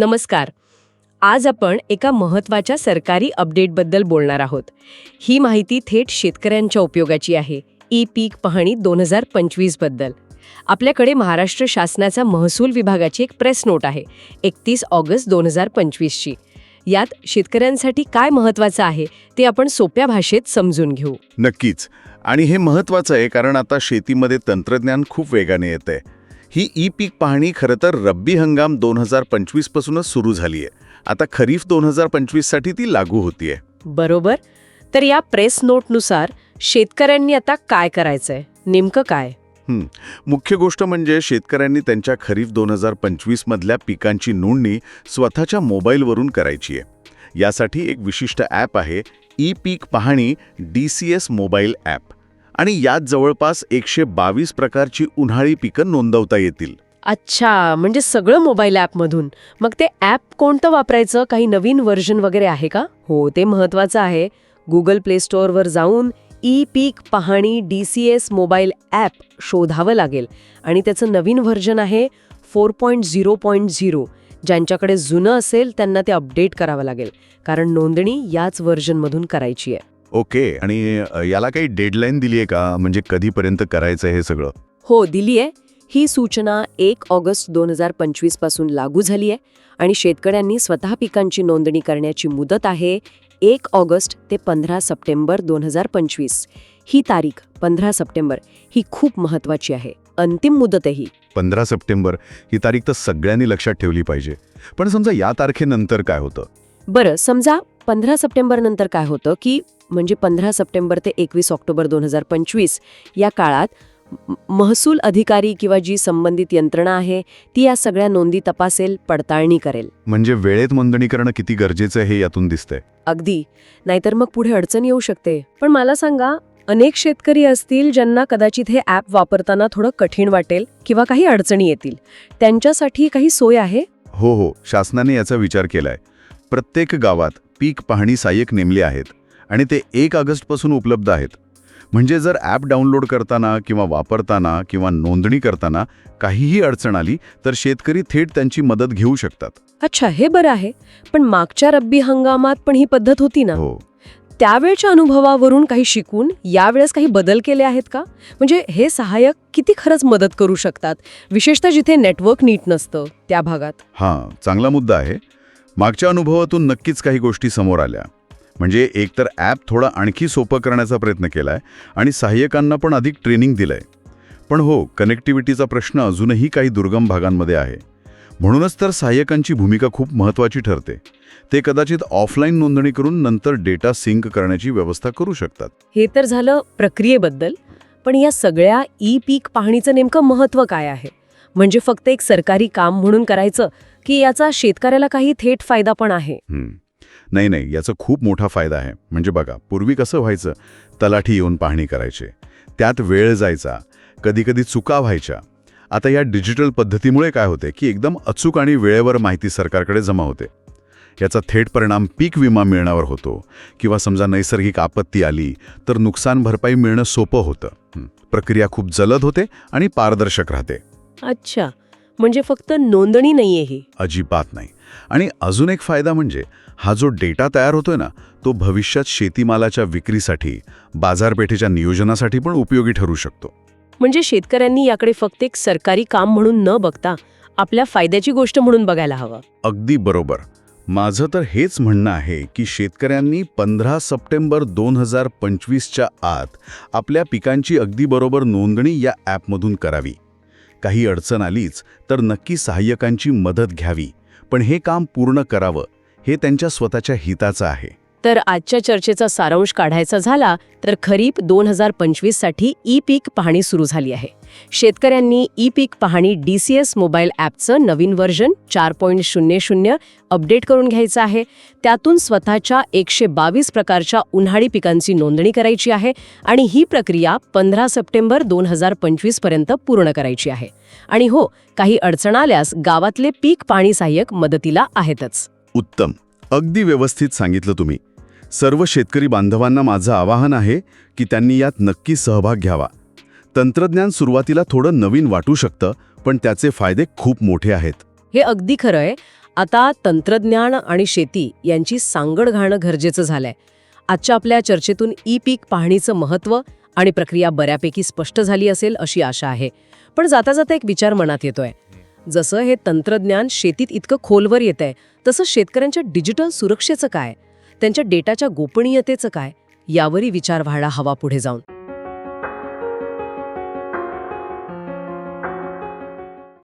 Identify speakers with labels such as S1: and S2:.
S1: नमस्कार. आज आपण एका महत्त्वाच्या सरकारी अपडेटबद्दल बोलणार आहोत. ही माहिती थेट शेतकऱ्यांच्या उपयोगाची आहे. ई पीक पाहणी दोन हजार पंचवीसबद्दल आपल्याकडे महाराष्ट्र शासनाचा महसूल विभागाची एक प्रेस नोट आहे एकतीस ऑगस्ट दोन हजार पंचवीसची यात शेतकऱ्यांसाठी काय महत्वाचं आहे ते आपण सोप्या भाषेत समजून घेऊ.
S2: नक्कीच. आणि हे महत्वाचं आहे कारण आता शेतीमध्ये तंत्रज्ञान खूप वेगाने येत आहे ही ई पीक पाहणी खरं तर रब्बी हंगाम दोन हजार पंचवीस पासूनच सुरू झाली आहे आता खरीफ दोन हजार पंचवीससाठी ती लागू होतीये.
S1: बरोबर. तर या प्रेस नोटनुसार शेतकऱ्यांनी आता काय करायचंय? नेमकं काय?
S2: हं. मुख्य गोष्ट म्हणजे शेतकऱ्यांनी त्यांच्या खरीफ दोन हजार पंचवीसमधल्या पिकांची नोंदणी स्वतःच्या मोबाईलवरून करायची आहे यासाठी एक विशिष्ट ॲप आहे ई पीक पाहणी D C S mobile app. आणि यात जवळपास एकशे बावीस प्रकारची उन्हाळी पिकं नोंदवता येतील.
S1: अच्छा म्हणजे सगळं मोबाईल ॲपमधून. मग ते ॲप कोणतं वापरायचं? काही नवीन व्हर्जन वगैरे आहे का? हो ते महत्वाचं आहे. गुगल प्ले स्टोअरवर जाऊन ई पीक पाहणी D C S mobile app शोधावं लागेल. आणि त्याचं नवीन व्हर्जन आहे four point zero point zero. ज्यांच्याकडे जुनं असेल त्यांना ते अपडेट करावं लागेल. कारण नोंदणी याच व्हर्जनमधून करायची आहे.
S2: ओके. आणि याला काही डेडलाईन दिली आहे का? म्हणजे कधीपर्यंत करायचं हे सगळं?
S1: हो दिली आहे ही सूचना एक ऑगस्ट दोन हजार पंचवीसपासून लागू झाली आहे आणि शेतकऱ्यांनी स्वतः पिकांची नोंदणी करण्याची मुदत आहे एक ऑगस्ट ते पंधरा सप्टेंबर दोन हजार पंचवीस. ही तारीख पंधरा सप्टेंबर ही खूप महत्वाची आहे. अंतिम मुदत आहे ही.
S2: पंधरा सप्टेंबर. ही तारीख तर सगळ्यांनी लक्षात ठेवली पाहिजे. पण समजा या तारखेनंतर काय होतं?
S1: बरं समजा पंधरा सप्टेंबर नंतर काय होतं की म्हणजे पंधरा सप्टेंबर ते एकवीस ऑक्टोबर दोन हजार पंचवीस या काळात महसूल अधिकारी किंवा जी संबंधित यंत्रणा आहे ती या सगळ्या नोंदी तपासेल पडताळणी करेल.
S2: म्हणजे वेळेत नोंदणी करणं किती गरजेचं आहे हे यातून दिसतंय?
S1: अगदी. नाहीतर मग पुढे अडचण येऊ शकते. पण मला सांगा अनेक शेतकरी असतील ज्यांना कदाचित हे ॲप वापरताना थोडं कठीण वाटेल किंवा काही अडचणी येतील. त्यांच्यासाठी काही सोय आहे?
S2: हो हो. शासनाने याचा विचार केलाय. प्रत्येक गावात पीक पाहणी सहाय्यक नेमले आहेत. आणि ते एक ऑगस्टपासून उपलब्ध आहेत. म्हणजे जर ॲप डाउनलोड करताना किंवा वापरताना किंवा नोंदणी करताना काहीही अडचण आली तर शेतकरी थेट त्यांची मदत घेऊ शकतात.
S1: अच्छा हे बरं आहे. पण मागच्या रब्बी हंगामात पण ही पद्धत होती ना?
S2: हो.
S1: त्यावेळच्या अनुभवावरून काही शिकून यावेळेस काही बदल केले आहेत का? म्हणजे हे सहाय्यक किती खरंच मदत करू शकतात? विशेषतः जिथे नेटवर्क नीट नसतं त्या भागात.
S2: हां चांगला मुद्दा आहे. मागच्या अनुभवातून नक्कीच काही गोष्टी समोर आल्या. म्हणजे एकतर ॲप थोडा आणखी सोपं करण्याचा प्रयत्न केलाय आणि सहाय्यकांना पण अधिक ट्रेनिंग दिलंय. पण हो कनेक्टिव्हिटीचा प्रश्न अजूनही काही दुर्गम भागांमध्ये आहे. म्हणूनच तर सहाय्यकांची भूमिका खूप महत्त्वाची ठरते. ते कदाचित ऑफलाईन नोंदणी करून नंतर डेटा सिंक करण्याची व्यवस्था करू शकतात.
S1: हे तर झालं प्रक्रियेबद्दल पण या सगळ्या ई पीक पाहणीचं नेमकं महत्त्व काय आहे? म्हणजे फक्त एक सरकारी काम म्हणून करायचं की याचा शेतकऱ्याला काही थेट फायदा पण आहे.
S2: नाही नाही याचा खूप मोठा फायदा आहे. म्हणजे बघा पूर्वी कसं व्हायचं? तलाठी येऊन पाहणी करायचे. त्यात वेळ जायचा. कधीकधी चुका व्हायच्या. आता या डिजिटल पद्धतीमुळे काय होते की एकदम अचूक आणि वेळेवर माहिती सरकारकडे जमा होते. याचा थेट परिणाम पीक विमा मिळण्यावर होतो किंवा समजा नैसर्गिक आपत्ती आली तर नुकसान भरपाई मिळणं सोपं होतं. प्रक्रिया खूप जलद होते आणि पारदर्शक राहते.
S1: अच्छा. म्हणजे फक्त नोंदणी नाहीये ही.
S2: अजिबात नाही. आणि अजून एक फायदा म्हणजे हा जो डेटा तयार होतोय ना तो भविष्यात शेतीमालाच्या विक्रीसाठी बाजारपेठेच्या नियोजनासाठी पण उपयोगी ठरू शकतो.
S1: म्हणजे शेतकऱ्यांनी याकडे फक्त एक सरकारी काम म्हणून न बघता आपल्या फायद्याची गोष्ट म्हणून बघायला हवं.
S2: अगदी बरोबर. माझं तर हेच म्हणणं आहे की शेतकऱ्यांनी पंधरा सप्टेंबर दोन हजार पंचवीसच्या आत आपल्या पिकांची अगदी बरोबर नोंदणी या ॲपमधून करावी. काही अडचण आलीच तर नक्की सहाय्यकांची मदत घ्यावी. पण हे काम पूर्ण करावं हे त्यांच्या स्वतःच्या हिताचं आहे.
S1: तर आजच्या चर्चेचा सारांश काढायचा झाला तर खरीप दोन हजार पंचवीससाठी ई पीक पाहणी सुरू झाली आहे. शेतकऱ्यांनी ई पीक पाहणी डी सी एस मोबाईल ॲपचं नवीन व्हर्जन चार पॉईंट शून्य शून्य अपडेट करून घ्यायचं आहे. त्यातून स्वतःच्या एकशे बावीस प्रकारच्या उन्हाळी पिकांची नोंदणी करायची आहे आणि ही प्रक्रिया पंधरा सप्टेंबर दोन हजार पंचवीसपर्यंत पूर्ण करायची आहे. आणि हो काही अडचण आल्यास गावातले पीक पाणी सहाय्यक मदतीला आहेतच.
S2: उत्तम. अगदी व्यवस्थित सांगितलं तुम्ही. सर्व शेतकरी बांधवांना माझं आवाहन आहे की त्यांनी यात नक्की सहभाग घ्यावा. तंत्रज्ञान सुरुवातीला थोडं नवीन वाटू शकतं पण त्याचे फायदे खूप मोठे आहेत.
S1: हे अगदी खरं आहे. आता तंत्रज्ञान आणि शेती यांची सांगड घालणं गरजेचं झालंय. आजच्या आपल्या चर्चेतून ई पीक पाहणीचं महत्त्व आणि प्रक्रिया बऱ्यापैकी स्पष्ट झाली असेल अशी आशा आहे. पण जाता जाता एक विचार मनात येतोय. जसं हे तंत्रज्ञान शेतीत इतकं खोलवर येत आहे तसं शेतकऱ्यांच्या डिजिटल सुरक्षेचं काय? त्यांच्या डेटाच्या गोपनीयतेचं काय? यावरही विचार व्हायला हवा पुढे जाऊन.